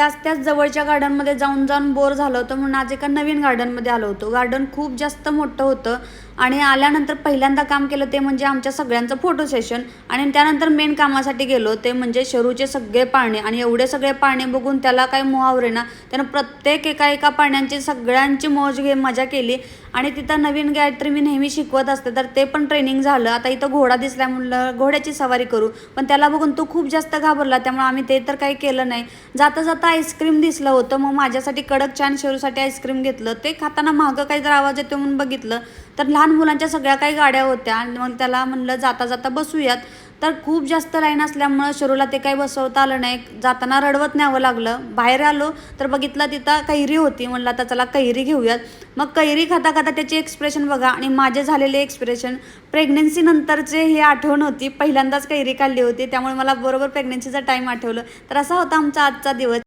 त्याच त्याच जवळच्या गार्डनमध्ये जाऊन जाऊन बोर झालं होतं म्हणून आज एका नवीन गार्डनमध्ये आलो होतो. गार्डन खूप जास्त मोठं होतं आणि आल्यानंतर पहिल्यांदा काम केलं ते म्हणजे आमच्या सगळ्यांचं फोटो सेशन आणि त्यानंतर मेन कामासाठी गेलो ते म्हणजे शरूचे सगळे पाळणे आणि एवढे सगळे पाळणे बघून त्याला काही मोहावरे ना त्यानं प्रत्येक एका एका पाळण्यांची सगळ्यांची मौज घे मजा केली आणि तिथं नवीन गायत्री मी नेहमी शिकवत असते तर ते पण ट्रेनिंग झालं. आता इथं घोडा दिसला म्हणलं घोड्याची सवारी करू पण त्याला बघून तो खूप जास्त घाबरला त्यामुळे आम्ही ते तर काही केलं नाही. जाता जाता आईस्क्रीम दिसलं होतं मग माझ्यासाठी कडक छान शेरूसाठी आईस्क्रीम घेतलं. ते खाताना मागं काही जर आवाज येतो म्हणून बघितलं तर लहान मुलांच्या सगळ्या काही गाड्या होत्या. आणि मग त्याला म्हणलं जाता जाता बसूयात. तर खूप जास्त लाईन असल्यामुळं शरूला ते काही बसवता आलं नाही. जाताना रडवत न्यावं लागलं. बाहेर आलो तर बघितलं तिथं कैरी होती. म्हणलं आता चला कैरी घेऊयात. मग कैरी खाता खाता त्याचे एक्सप्रेशन बघा. आणि माझे झालेले एक्सप्रेशन प्रेग्नन्सीनंतरचे हे आठवण होती. पहिल्यांदाच कैरी काढली होती. त्यामुळे मला बरोबर प्रेग्नेन्सीचा टाईम आठवलं. तर असा होता आमचा आजचा दिवस.